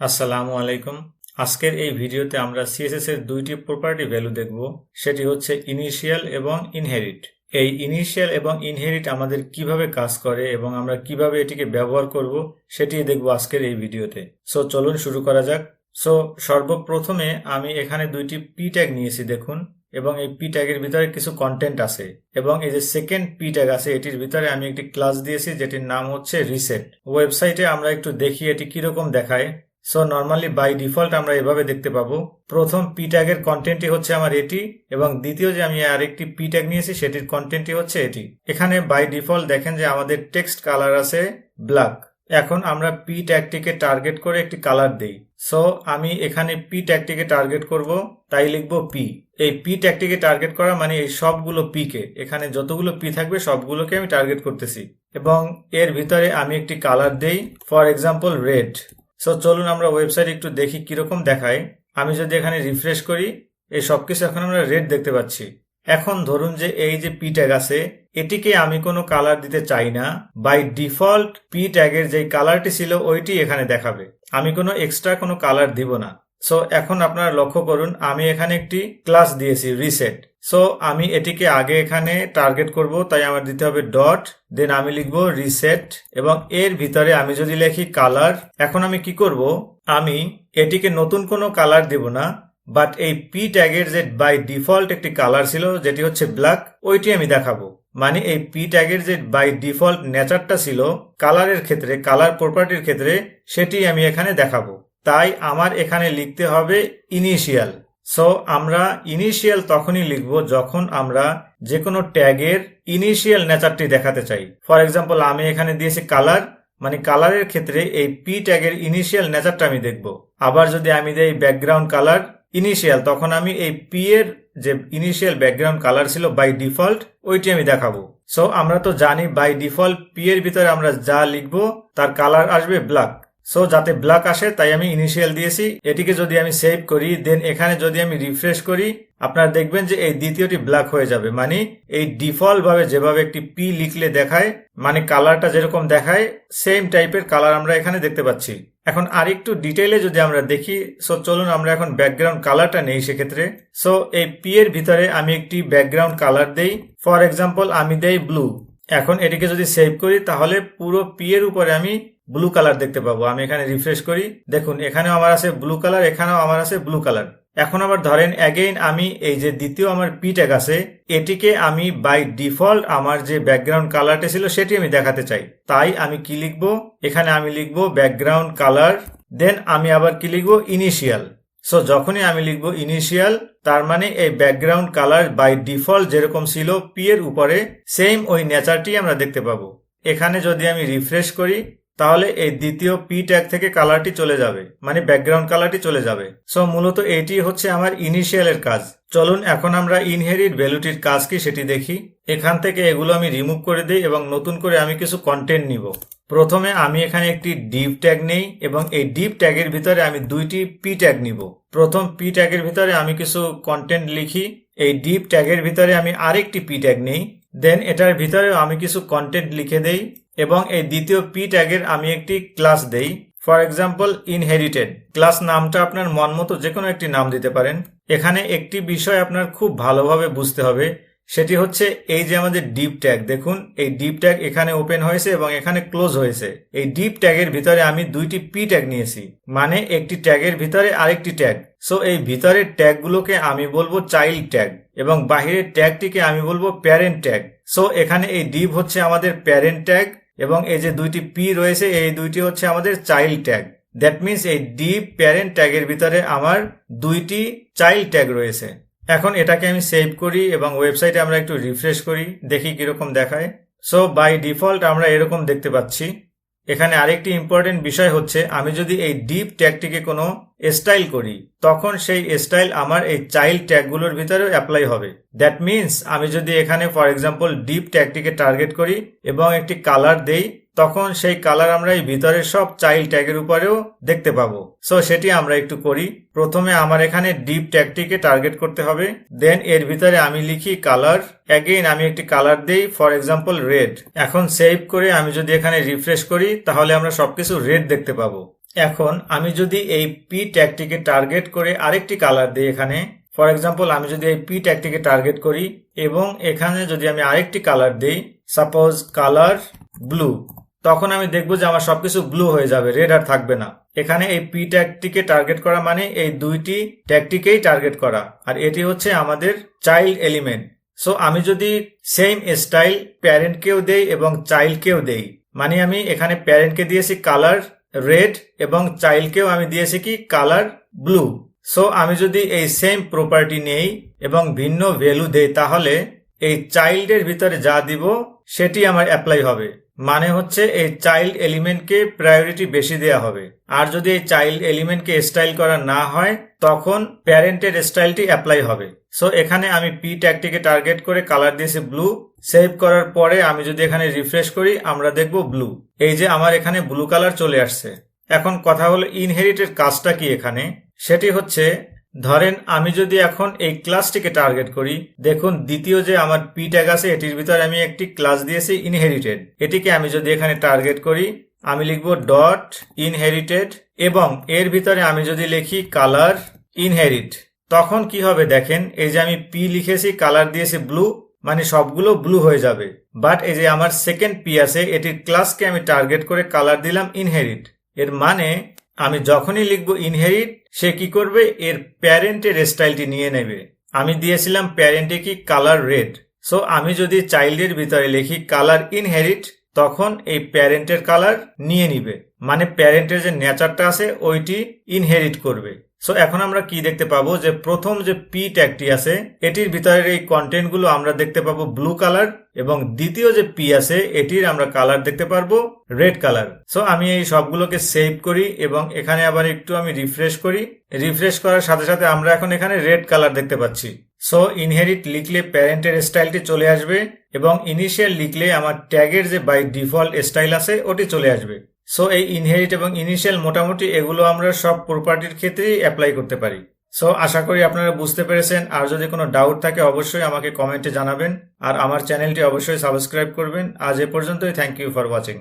আসসালামু আলাইকুম। আজকের এই ভিডিওতে আমরা সিএসএস এর দুইটি প্রপার্টি ভ্যালু দেখব। সেটি হচ্ছে ইনিশিয়াল এবং ইনহেরিট এই ইনিশিয়াল এবং ইনহেরিট আমাদের কীভাবে কাজ করে এবং আমরা কীভাবে এটিকে ব্যবহার করব সেটি দেখব আজকের এই ভিডিওতে। সো চলুন শুরু করা যাক। সো সর্বপ্রথমে আমি এখানে দুইটি পি ট্যাগ নিয়েছি, দেখুন। এবং এই পি ট্যাগের ভিতরে কিছু কন্টেন্ট আছে। এবং এই যে সেকেন্ড পি ট্যাগ আছে, এটির ভিতরে আমি একটি ক্লাস দিয়েছি, যেটির নাম হচ্ছে রিসেট ওয়েবসাইটে আমরা একটু দেখি এটি কীরকম দেখায়। সো নর্মালি বাই ডিফল্ট আমরা এভাবে দেখতে পাবো। প্রথম পি ট্যাগের কন্টেন্টটি হচ্ছে আমার এটি এবং দ্বিতীয় যে আমি আরেকটি পি ট্যাগ নিয়েছি সেটির কন্টেন্টটি হচ্ছে এটি। এখানে বাই ডিফল্ট দেখেন যে আমাদের টেক্সট কালার আছে ব্ল্যাক এখন আমরা পি ট্যাগটিকে টার্গেট করে একটি কালার দেই। সো আমি এখানে পি ট্যাগটিকে টার্গেট করব, তাই লিখব পি এই পি ট্যাগটিকে টার্গেট করা মানে এই সবগুলো পি কে, এখানে যতগুলো পি থাকবে সবগুলোকে আমি টার্গেট করতেছি। এবং এর ভিতরে আমি একটি কালার দেই ফর এক্সাম্পল রেড সো চলুন আমরা ওয়েবসাইট একটু দেখি কীরকম দেখায়। আমি যদি এখানে রিফ্রেশ করি, এই সবকিছু এখন আমরা রেড দেখতে পাচ্ছি। এখন ধরুন যে এই যে পি ট্যাগ আছে, এটিকে আমি কোনো কালার দিতে চাই না। বাই ডিফল্ট পি ট্যাগের যে কালারটি ছিল, ওইটি এখানে দেখাবে। আমি কোনো এক্সট্রা কোনো কালার দিব না। সো এখন আপনারা লক্ষ্য করুন, আমি এখানে একটি ক্লাস দিয়েছি রিসেট সো আমি এটিকে আগে এখানে টার্গেট করব, তাই আমার দিতে হবে ডট দেন আমি লিখব রিসেট এবং এর ভিতরে আমি যদি লিখি কালার এখন আমি কি করব? আমি এটিকে নতুন কোনো কালার দেব না বাট এই পি ট্যাগের যে বাই ডিফল্ট একটি কালার ছিল, যেটি হচ্ছে ব্ল্যাক ওইটি আমি দেখাবো। মানে এই পি ট্যাগের যে বাই ডিফল্ট নেচারটা ছিল কালারের ক্ষেত্রে কালার প্রপার্টির ক্ষেত্রে, সেটি আমি এখানে দেখাবো। তাই আমার এখানে লিখতে হবে ইনিশিয়াল সো আমরা ইনিশিয়াল তখনই লিখব যখন আমরা যে কোনো ট্যাগের ইনিশিয়াল নেচারটি দেখাতে চাই। ফর এক্সাম্পল আমি এখানে দিয়েছি কালার মানে কালারের ক্ষেত্রে এই পি ট্যাগের ইনিশিয়াল নেচারটা আমি দেখব। আবার যদি আমি দেই ব্যাকগ্রাউন্ড কালার ইনিশিয়াল তখন আমি এই পি এর যে ইনিশিয়াল ব্যাকগ্রাউন্ড কালার ছিল বাই ডিফল্ট ওইটি আমি দেখাবো। সো আমরা তো জানি বাই ডিফল্ট পি এর ভিতরে আমরা যা লিখব, তার কালার আসবে ব্ল্যাক সো যাতে ব্ল্যাক আসে, তাই আমি ইনিশিয়াল দিয়েছি। এটিকে যদি আমি সেভ করি দেন এখানে যদি আমি রিফ্রেশ করি, আপনারা দেখবেন যে এই দ্বিতীয়টি ব্ল্যাক হয়ে যাবে। মানে এই ডিফল্ট ভাবে যেভাবে একটি পি লিখলে দেখায় মানে কালারটা যেরকম দেখায় সেম টাইপের কালার আমরা এখানে দেখতে পাচ্ছি। এখন আরেকটু ডিটেইলে যদি আমরা দেখি সো চলুন আমরা এখন ব্যাকগ্রাউন্ড কালারটা নেই সেক্ষেত্রে। সো এই পি এর ভিতরে আমি একটি ব্যাকগ্রাউন্ড কালার দেই। ফর এক্সাম্পল আমি দেই ব্লু এখন এটিকে যদি সেভ করি, তাহলে পুরো পি এর উপরে আমি ব্লু কালার দেখতে পাবো। আমি এখানে রিফ্রেশ করি। দেখুন, এখানেও আমার আছে ব্লু কালার এখানেও আমার আছে ব্লু কালার এখন আবার ধরেন অ্যাগেইন আমি এই যে দ্বিতীয় আমার পি ট্যাগ আছে, এটিকে আমি বাই ডিফল্ট আমার যে ব্যাকগ্রাউন্ড কালারটা ছিল, সেটি আমি দেখাতে চাই। তাই আমি কি লিখব? এখানে আমি লিখব ব্যাকগ্রাউন্ড কালার দেন আমি আবার কি লিখব? ইনিশিয়াল সো যখনই আমি লিখব ইনিশিয়াল তার মানে এই ব্যাকগ্রাউন্ড কালার বাই ডিফল্ট যেরকম ছিল পি এর উপরে সেম ওই নেচারটি আমরা দেখতে পাবো। এখানে যদি আমি রিফ্রেশ করি তাহলে এই দ্বিতীয় পি ট্যাগ থেকে কালারটি চলে যাবে মানে ব্যাকগ্রাউন্ড কালারটি চলে যাবে। সো মূলত এটি হচ্ছে আমার ইনিশিয়ালের কাজ। চলুন এখন আমরা ইনহেরিট ভ্যালুটির কাজ কি সেটি দেখি। এখান থেকে এগুলো আমি রিমুভ করে দিই এবং নতুন করে আমি কিছু কন্টেন্ট নিব। প্রথমে আমি এখানে একটি ডিপ ট্যাগ নেই এবং এই ডিপ ট্যাগের ভিতরে আমি দুইটি পি ট্যাগ নিব। প্রথম পি ট্যাগের ভিতরে আমি কিছু কন্টেন্ট লিখি, এই ডিপ ট্যাগের ভিতরে আমি আরেকটি পি ট্যাগ নেই। দেন এটার ভিতরে আমি কিছু কন্টেন্ট লিখে দেই। এবং এই দ্বিতীয় পি ট্যাগের আমি একটি ক্লাস দেই। ফর এক্সাম্পল ইনহেরিটেড ক্লাস নামটা আপনার মন মতো যে কোনো একটি নাম দিতে পারেন। এখানে একটি বিষয় আপনার খুব ভালোভাবে বুঝতে হবে। সেটি হচ্ছে এই যে আমাদের ডিপ ট্যাগ দেখুন, এই ডিপ ট্যাগ এখানে ওপেন হয়েছে এবং এখানে ক্লোজ হয়েছে। এই ডিপ ট্যাগের ভিতরে আমি দুইটি পি ট্যাগ নিয়েছি মানে একটি ট্যাগের ভিতরে আরেকটি ট্যাগ সো এই ভিতরের ট্যাগগুলোকে আমি বলব চাইল্ড ট্যাগ এবং বাহিরের ট্যাগটিকে আমি বলব প্যারেন্ট ট্যাগ সো এখানে এই ডিপ হচ্ছে আমাদের প্যারেন্ট ট্যাগ এবং এই যে দুইটি পি রয়েছে, এই দুইটি হচ্ছে আমাদের চাইল্ড ট্যাগ দ্যাট মিনস এই ডি প্যারেন্ট ট্যাগের ভিতরে আমার দুইটি চাইল্ড ট্যাগ রয়েছে। এখন এটাকে আমি সেভ করি এবং ওয়েবসাইটে আমরা একটু রিফ্রেশ করি, দেখি কীরকম দেখায়। সো বাই ডিফল্ট আমরা এরকম দেখতে পাচ্ছি। এখানে আরেকটি ইম্পর্টেন্ট বিষয় হচ্ছে, আমি যদি এই ডিপ ট্যাগটিকে কোনো স্টাইল করি, তখন সেই স্টাইল আমার এই চাইল্ড ট্যাগগুলোর ভিতরেও অ্যাপ্লাই হবে। দ্যাট মিন্স আমি যদি এখানে ফর এক্সাম্পল ডিপ ট্যাগটিকে টার্গেট করি এবং একটি কালার দেই তখন সেই কালার আমরা এই ভিতরের সব চাইল্ড ট্যাগের উপরেও দেখতে পাবো। সো সেটি আমরা একটু করি। প্রথমে আমার এখানে ডিপ ট্যাগটিকে টার্গেট করতে হবে। দেন এর ভিতরে আমি লিখি কালার। অ্যাগেইন আমি একটি কালার দেই ফর এক্সাম্পল রেড এখন সেভ করে আমি যদি এখানে রিফ্রেশ করি, তাহলে আমরা সবকিছু রেড দেখতে পাবো। এখন, আমি যদি এই পি ট্যাগটিকে টার্গেট করে আরেকটি কালার দিই এখানে। ফর এক্সাম্পল আমি যদি এই পি ট্যাগটিকে টার্গেট করি, এবং এখানে যদি আমি আরেকটি কালার দিই সাপোজ কালার ব্লু তখন আমি দেখব যে আমার সবকিছু ব্লু হয়ে যাবে রেড আর থাকবে না। এখানে এই পি ট্যাগটিকে টার্গেট করা মানে এই দুইটি ট্যাগটিকেই টার্গেট করা। আর এটি হচ্ছে আমাদের চাইল্ড এলিমেন্ট সো আমি যদি সেম স্টাইল প্যারেন্টকেও দেই এবং চাইল্ডকেও দেই মানে আমি এখানে প্যারেন্টকে দিয়েছি কালার রেড এবং চাইল্ডকেও আমি দিয়েছি কি কালার ব্লু সো আমি যদি এই সেম প্রপার্টি নেই এবং ভিন্ন ভ্যালু দেই, তাহলে এই চাইল্ডের ভিতরে যা দিব, সেটি আমার অ্যাপ্লাই হবে। মানে হচ্ছে এই চাইল্ড এলিমেন্টকে প্রায়োরিটি বেশি দেওয়া হবে। আর যদি এই চাইল্ড এলিমেন্টকে স্টাইল করা না হয়, তখন প্যারেন্টের স্টাইলটি অ্যাপ্লাই হবে। সো এখানে আমি পি ট্যাগটিকে টার্গেট করে কালার দিয়েছি ব্লু সেভ করার পরে আমি যদি এখানে রিফ্রেশ করি, আমরা দেখব ব্লু এই যে আমার এখানে ব্লু কালার চলে আসছে। এখন কথা হলো ইনহেরিটের কাজটা কি এখানে? সেটি হচ্ছে ধরেন আমি যদি এখন এই ক্লাসটিকে টার্গেট করি, দেখুন দ্বিতীয় যে আমার পি ট্যাগ আছে, এটির ভিতরে আমি একটি ক্লাস দিয়েছি ইনহেরিটেড এটিকে আমি যদি এখানে টার্গেট করি, আমি লিখব ডট ইনহেরিটেড এবং এর ভিতরে আমি যদি লিখি কালার ইনহেরিট তখন কি হবে দেখেন, এই যে আমি পি লিখেছি কালার দিয়েছি ব্লু মানে সবগুলো ব্লু হয়ে যাবে। বাট এই যে আমার সেকেন্ড পি আছে, এটির ক্লাসকে আমি টার্গেট করে কালার দিলাম ইনহেরিট এর মানে আমি যখনই লিখব ইনহেরিট সে কি করবে? এর প্যারেন্টের স্টাইলটি নিয়ে নেবে। আমি দিয়েছিলাম প্যারেন্টে কি কালার রেড সো আমি যদি চাইল্ডের ভিতরে লিখি কালার ইনহেরিট তখন এই প্যারেন্টের কালার নিয়ে নিবে। মানে প্যারেন্টের যে নেচারটা আছে, ওইটি ইনহেরিট করবে। সো এখন আমরা কি দেখতে পাবো যে প্রথম যে পি ট্যাগটি আছে, এটির ভিতরের এই কন্টেন্টগুলো আমরা দেখতে পাবো ব্লু কালার এবং দ্বিতীয় যে পি আছে, এটির আমরা কালার দেখতে পারব রেড কালার সো আমি এই সবগুলোকে সেভ করি এবং এখানে আবার একটু আমি রিফ্রেশ করি। রিফ্রেশ করার সাথে সাথে আমরা এখন এখানে রেড কালার দেখতে পাচ্ছি। সো ইনহেরিট লিখলে প্যারেন্টের স্টাইলটি চলে আসবে এবং ইনিশিয়াল লিখলে আমার ট্যাগের যে বাই ডিফল্ট স্টাইল আছে, ওটি চলে আসবে। সো এই ইনহেরিট এবং ইনিশিয়াল মোটামুটি এগুলো আমরা সব প্রপার্টির ক্ষেত্রেই অ্যাপ্লাই করতে পারি। সো আশা করি আপনারা বুঝতে পেরেছেন। আর যদি কোনো ডাউট থাকে, অবশ্যই আমাকে কমেন্টে জানাবেন। আর আমার চ্যানেলটি অবশ্যই সাবস্ক্রাইব করবেন। আজ এ পর্যন্তই। Thank you for watching